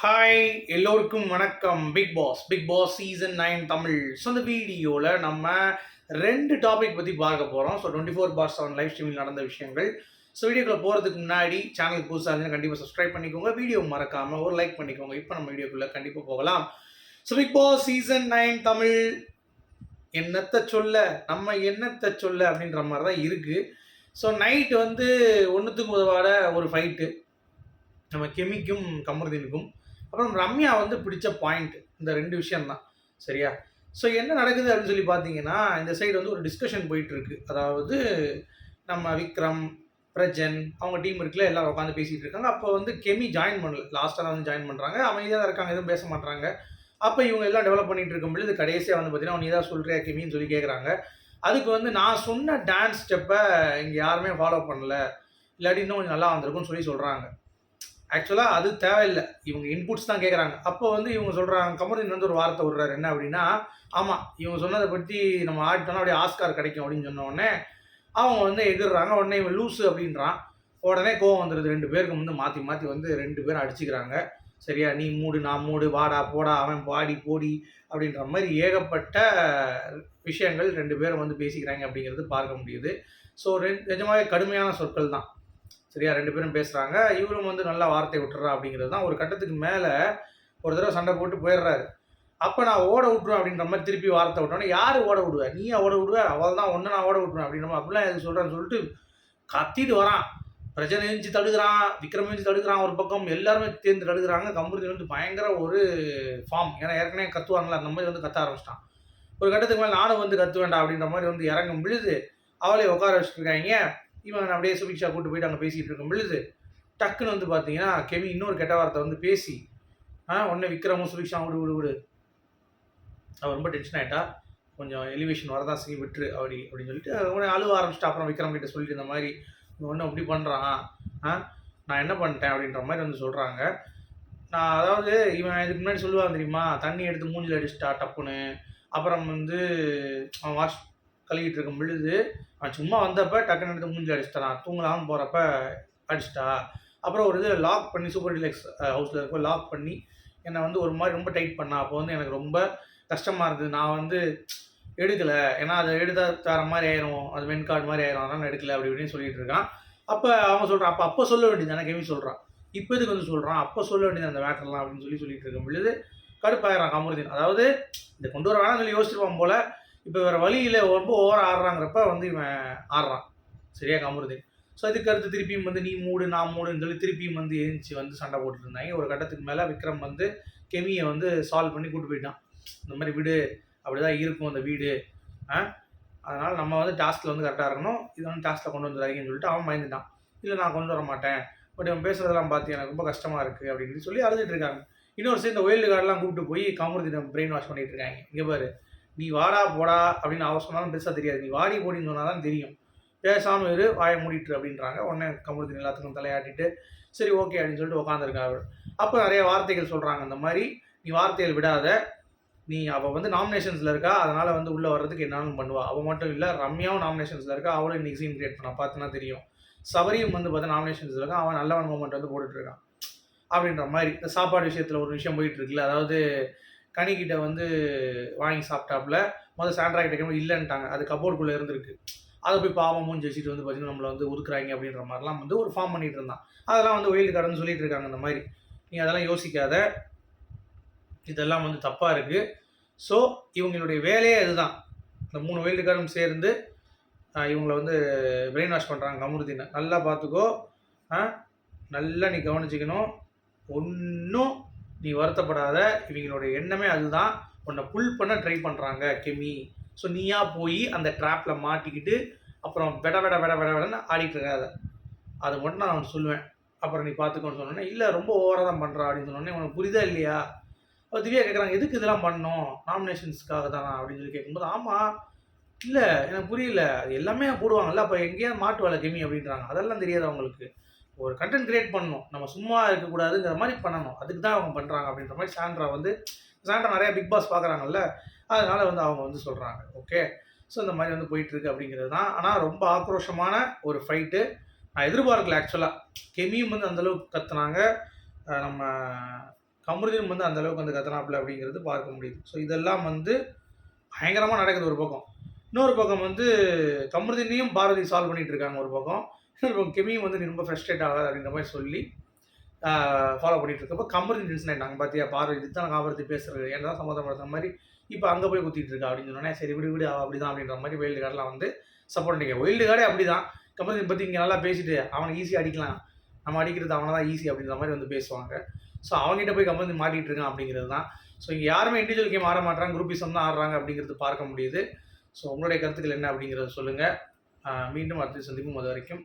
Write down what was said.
Hi எல்லோருக்கும் வணக்கம். Big Boss Big Boss season nine Tamil. So இந்த வீடியோவில் நம்ம ரெண்டு டாபிக் பற்றி பார்க்க போகிறோம் so twenty four bar seven live ஸ்ட்ரீமில் நடந்த விஷயங்கள். ஸோ வீடியோக்குள்ளே போகிறதுக்கு முன்னாடி சேனல் புதுசாக இருந்தால் கண்டிப்பாக சப்ஸ்கிரைப் பண்ணிக்கோங்க. வீடியோ மறக்காமல் ஒரு லைக் பண்ணிக்கோங்க. இப்போ நம்ம வீடியோக்குள்ளே கண்டிப்பாக போகலாம். So Big Boss season nine Tamil. என்னத்தை சொல்ல? நம்ம என்னத்தை சொல்ல? அப்படின்ற மாதிரி தான் இருக்குது ஸோ நைட் வந்து ஒன்றுத்துக்கு உதவாட ஒரு ஃபைட்டு நம்ம கெமிக்கும் கமருதீனுக்கும். அப்புறம் ரம்யா வந்து பிடிச்ச பாயிண்ட் இந்த ரெண்டு விஷயம்தான். சரியா? ஸோ என்ன நடக்குது அப்படின்னு சொல்லி பார்த்தீங்கன்னா இந்த சைடு வந்து ஒரு டிஸ்கஷன் போயிட்டு இருக்கு அதாவது நம்ம விக்ரம் பிரஜன் அவங்க டீம் இருக்குல்ல எல்லாரும் உட்காந்து பேசிட்டு இருக்காங்க. அப்போ வந்து கெமி ஜாயின் பண்ணல. லாஸ்ட்டாக தான் வந்து ஜாயின் பண்ணுறாங்க அமைதியாக தான் இருக்காங்க. எதுவும் பேச மாட்டாங்க அப்போ இவங்க எல்லாம் டெவலப் பண்ணிட்டு இருக்கும்போது கடைசியாக வந்து பார்த்தீங்கன்னா நீ தான் சொல்கிறியா கெமின்னு சொல்லி கேட்குறாங்க அதுக்கு வந்து நான் சொன்ன டான்ஸ் ஸ்டெப்பை இங்கே யாருமே ஃபாலோ பண்ணல. இல்லாட்டி இன்னும் கொஞ்சம் நல்லா வந்திருக்கும்னு சொல்லி சொல்கிறாங்க ஆக்சுவலாக அது தேவையில்லை. இவங்க இன்புட்ஸ் தான் கேட்குறாங்க அப்போ வந்து இவங்க சொல்கிறாங்க கமருதீன் வந்து ஒரு வார்த்தை விடுறாரு. என்ன அப்படின்னா ஆமாம் இவங்க சொன்னதை பற்றி நம்ம ஆடிட்டோம்னா அப்படியே ஆஸ்கார் கிடைக்கும் அப்படின்னு சொன்ன அவங்க வந்து எதிர்றாங்க உடனே இவன் லூஸு அப்படின்றான். உடனே கோவம் வந்துடுது ரெண்டு பேருக்கு வந்து மாற்றி மாற்றி வந்து ரெண்டு பேரும் அடிச்சுக்கிறாங்க. சரியா நீ மூடு நான் மூடு வாடா போடா அவன் பாடி போடி அப்படின்ற மாதிரி ஏகப்பட்ட விஷயங்கள் ரெண்டு பேரும் வந்து பேசிக்கிறாங்க அப்படிங்கிறது பார்க்க முடியுது. ஸோ ரெ நிஜமாவே கடுமையான சொற்கள் தான் சரியா ரெண்டு பேரும் பேசுகிறாங்க இவரும் வந்து நல்லா வார்த்தை விட்டுறா அப்படிங்கிறது தான் ஒரு கட்டத்துக்கு மேலே ஒரு தடவை சண்டை போட்டு போயிடுறாரு. அப்போ நான் ஓட விட்ருவேன் அப்படின்ற மாதிரி திருப்பி வார்த்தை விட்டோன்னே யார் ஓட விடுவேன் நீ ஓட விடுவ? அவள் தான் ஒன்று நான் ஓட விட்ருவேன் அப்படின்ற மாதிரி அப்படிலாம் எது சொல்கிறேன்னு சொல்லிட்டு கத்திட்டு வரான். பிரச்சனை எழுந்து தடுக்கிறான். விக்ரம் எழுந்து தடுக்கிறான் ஒரு பக்கம். எல்லாருமே தேர்ந்து தடுக்கிறாங்க. கம்பெனி வந்து பயங்கர ஒரு ஃபார்ம் ஏன்னா ஏற்கனவே கத்துவாங்களா அந்த மாதிரி வந்து கத்த ஆரம்பிச்சிட்டான். ஒரு கட்டத்துக்கு மேலே நானும் வந்து கத்து வேண்டாம் அப்படின்ற மாதிரி வந்து இறங்கும் பொழுது அவளே உட்கார வச்சுருக்காங்க இவன் அப்படியே சுபிக்ஷா கூட்டு போயிட்டு அங்கே பேசிகிட்டு இருக்கும் பொழுது டக்குன்னு வந்து பார்த்தீங்கன்னா கெவி இன்னொரு கெட்ட வார்த்தை வந்து பேசி ஆ உடனே விக்ரமும் சுபிக்ஷா விடு விடு விடு. அவள் ரொம்ப டென்ஷன் ஆகிட்டா கொஞ்சம் எலிவேஷன் வரதான் செய்ய விட்டுரு அப்படி அப்படின்னு சொல்லிட்டு உடனே அழுவ ஆரம்பிச்சிட்டா. அப்புறம் விக்ரம் கிட்ட சொல்லிட்டு இந்த மாதிரி ஒன்றும் அப்படி பண்ணுறான் ஆ நான் என்ன பண்ணிட்டேன்? அப்படின்ற மாதிரி வந்து சொல்கிறாங்க நான் அதாவது இவன் இதுக்கு முன்னாடி சொல்லுவான் தெரியுமா? தண்ணி எடுத்து மூஞ்சில் அடிச்சிட்டா டப்புன்னு. அப்புறம் வந்து அவன் வாஷ் கழுவிட்டு இருக்கும் பொழுது அவன் சும்மா வந்தப்ப டக்குன்னு எடுத்து மூஞ்சி அடிச்சிட்டான். தூங்கலாம்னு போகிறப்ப அடிச்சிட்டா. அப்புறம் ஒரு இது லாக் பண்ணி சூப்பர் டிலக்ஸ் ஹவுஸில் இருக்க லாக் பண்ணி என்னை வந்து ஒரு மாதிரி ரொம்ப டைட் பண்ணா. அப்போ வந்து எனக்கு ரொம்ப கஷ்டமாக இருந்தது. நான் வந்து எடுக்கலை. ஏன்னா அதை எடுத்தா தர மாதிரி ஆயிரும். அது வென் கார்டு மாதிரி ஆயிரும். அதனால் எடுக்கலை எடுக்கல அப்படி இப்படின்னு சொல்லிட்டு இருக்கான். அப்போ அவன் சொல்கிறான் அப்போ அப்போ சொல்ல வேண்டியது எனக்கு கெமி சொல்கிறான் இப்போ இதுக்கு வந்து சொல்கிறான் அப்போ சொல்ல வேண்டியது அந்த மேட்டர்லாம் அப்படின்னு சொல்லி சொல்லிட்டு இருக்கும் பொழுது கடுப்பாயிரான் கமருதீன். அதாவது இதை கொண்டு வர வேணாம் சொல்லி யோசிச்சிருப்பான் போல இப்போ வேறு வழியில் ரொம்ப ஓவர ஆடுறாங்கிறப்ப வந்து இவன் ஆடுறான். சரியா கமருதீன்? ஸோ அதுக்கு அடுத்து திருப்பியும் வந்து நீ மூடு நான் மூடுன்னு சொல்லி திருப்பியும் வந்து எழுந்துச்சு வந்து சண்டை போட்டுட்டு இருந்தாங்க ஒரு கட்டத்துக்கு மேலே விக்ரம் வந்து கெமியை வந்து சால்வ் பண்ணி கூட்டு போயிட்டான். இந்த மாதிரி வீடு அப்படி தான் இருக்கும் அந்த வீடு. ஆ? அதனால் நம்ம வந்து டாஸ்கில் வந்து கரெக்டாக இருக்கணும். இது வந்து டாஸ்கில் கொண்டு வந்துடாதீங்கன்னு சொல்லிட்டு அவன் பயந்துட்டான். இல்லை நான் கொண்டு வர மாட்டேன். பட் இவன் பேசுகிறதெல்லாம் பார்த்து எனக்கு ரொம்ப கஷ்டமாக இருக்குது அப்படின்னு சொல்லி அழுதுட்டு இருக்காங்க. இன்னொரு சைடு இந்த ஒயில்டு கார்டெலாம் கூப்பிட்டு போய் காமருதினம் பிரெயின் வாஷ் பண்ணிகிட்டு இருக்காங்க. இங்கே பாரு. நீ வாடா போடா அப்படின்னு அவர் சொன்னாலும் பெருசாக தெரியாது. நீ வாடி போடின்னு சொன்னால் தான் தெரியும். பேசாமல் இரு வாயை மூடிட்டு அப்படின்றாங்க. உடனே கமருதீன் எல்லாத்துக்கும் தலையாட்டிட்டு சரி ஓகே அப்படின்னு சொல்லிட்டு உட்காந்துருக்காரு அப்போ நிறைய வார்த்தைகள் சொல்கிறாங்க இந்த மாதிரி நீ வார்த்தைகள் விடாத. நீ அவள் வந்து நாமினேஷன்ஸில் இருக்கா. அதனால் வந்து உள்ளே வர்றதுக்கு என்னாலும் பண்ணுவாள் அவள் மட்டும் இல்லை ரம்யாவும் நாமினேஷன்ஸில் இருக்கா. அவளும் இன்னைக்கு சீன் கிரியேட் பண்ண. பார்த்துனா தெரியும். சபரியும் வந்து பார்த்தா நாமினேஷன்ஸில் இருக்கா. அவன் நல்லவன் மூமெண்ட் வந்து போட்டுட்ருக்கான் அப்படின்ற மாதிரி. இந்த சாப்பாடு விஷயத்தில் ஒரு விஷயம் போயிட்டு இருக்குல்ல. அதாவது கனிக்கிட்ட வந்து வாங்கி சாப்பிட்டாப்புல முதல் சாண்ட்ரா கிட்ட கேட்கும் இல்லைன்ட்டாங்க. அது கபோர்டுக்குள்ளே இருந்திருக்கு. அதை போய் பாவம் மூஞ்சி வச்சுட்டு வந்து பார்த்தீங்கன்னா நம்மளை வந்து ஒதுக்குறாங்க அப்படின்ற மாதிரிலாம் வந்து ஒரு ஃபார்ம் பண்ணிட்டு இருந்தான். அதெல்லாம் வந்து ஒயில் கார்டுன்னு சொல்லிட்டு இருக்காங்க இந்த மாதிரி. நீ அதெல்லாம் யோசிக்காத. இதெல்லாம் வந்து தப்பாக இருக்குது ஸோ இவங்களுடைய வேலையே இதுதான். இந்த மூணு வைல்டு கார்டும் சேர்ந்து இவங்களை வந்து பிரெயின் வாஷ் பண்ணுறாங்க கமுருதினை நல்லா பார்த்துக்கோ நல்லா நீ கவனிச்சிக்கணும். ஒன்றும் நீ வருத்தப்படாத இவங்களுடைய எண்ணமே அதுதான். உன்னை புல் பண்ண ட்ரை பண்ணுறாங்க கெமி. ஸோ நீயா போய் அந்த ட்ராப்பில் மாட்டிக்கிட்டு அப்புறம் வெட வெட வெட வெட வெடன்னு ஆடிட்டு இருக்காத. அதை மட்டும் நான் அவன் சொல்லுவேன். அப்புறம் நீ பார்த்துக்கோன்னு சொன்னோன்னே இல்லை ரொம்ப ஓவராக தான் பண்ணுறா அப்படின்னு சொன்னோன்னே உனக்கு புரிதா இல்லையா? அப்போ திவ்யா கேட்குறாங்க எதுக்கு இதெல்லாம் பண்ணோம்? நாமினேஷன்ஸ்க்காக தானா? அப்படின்னு சொல்லி கேட்கும்போது ஆமாம் இல்லை எனக்கு புரியல. அது எல்லாமே போடுவாங்கல்ல. அப்போ எங்கேயாவது மாட்டு வேலை கெமி அப்படின்றாங்க. அதெல்லாம் தெரியாது அவங்களுக்கு. ஒரு கண்டென்ட் கிரியேட் பண்ணணும். நம்ம சும்மா இருக்கக்கூடாதுங்கிற மாதிரி பண்ணணும். அதுக்கு தான் அவங்க பண்ணுறாங்க அப்படின்ற மாதிரி சாண்ட்ரா வந்து சாண்ட்ரா நிறைய பிக் பாஸ் பார்க்குறாங்கல்ல அதனால வந்து அவங்க வந்து சொல்கிறாங்க ஓகே ஸோ இந்த மாதிரி வந்து போயிட்டுருக்கு அப்படிங்கிறது தான். ஆனால் ரொம்ப ஆக்ரோஷமான ஒரு ஃபைட்டு நான் எதிர்பார்க்கல ஆக்சுவலாக கெமியும் வந்து அந்தளவுக்கு கத்துனாங்க. நம்ம கமருதீன் வந்து அந்த அளவுக்கு வந்து கத்தனாப்பில் அப்படிங்கிறது பார்க்க முடியுது. ஸோ இதெல்லாம் வந்து பயங்கரமாக நடக்குது ஒரு பக்கம். இன்னொரு பக்கம் வந்து கமருதீனையும் பாரதி சால்வ் பண்ணிட்டு இருக்காங்க ஒரு பக்கம். இன்னொரு கெமியும் வந்து நீ ரொம்ப ஃப்ரெஸ்ட்ரேட் ஆகாது அப்படின்ற மாதிரி சொல்லி ஃபாலோ பண்ணிட்டு இருக்கப்போ கமருதீன் டென்ஷன் ஆகிட்டாங்க பார்த்தியா பாரதி இதுதான் காமரதி பேசுறது. என்ன தான் சம்மந்தப்படுற மாதிரி இப்போ அங்கே போய் குத்திட்டு இருக்கா அப்படின்னு சொன்னோன்னே சரி விடு விடு அப்படி அப்படிதான் அப்படின்ற மாதிரி வைல்டு கார்டெலாம் வந்து சப்போர்ட் பண்ணிக்க. வைல்டு கார்டே அப்படி தான் கமருதீன் பற்றி இங்கே நல்லா பேசிட்டு அவனை ஈஸியாக அடிக்கலாம். நம்ம அடிக்கிறது அவனை தான் ஈஸி அப்படின்ற மாதிரி வந்து பேசுவாங்க. ஸோ அவங்ககிட்ட போய் கம்பெனி மாட்டிகிட்டு இருக்கான் அப்படிங்கிறது தான். ஸோ இங்கே யாருமே இண்டிவிஜுவல் கேம் ஆட மாட்டாங்க குரூப்பிசம் தான் ஆடுறாங்க அப்படிங்கிறது பார்க்க முடியுது. ஸோ உங்களுடைய கருத்துக்கள் என்ன அப்படிங்கிறத சொல்லுங்கள் மீண்டும் அடுத்த சந்திப்பும் அது வரைக்கும்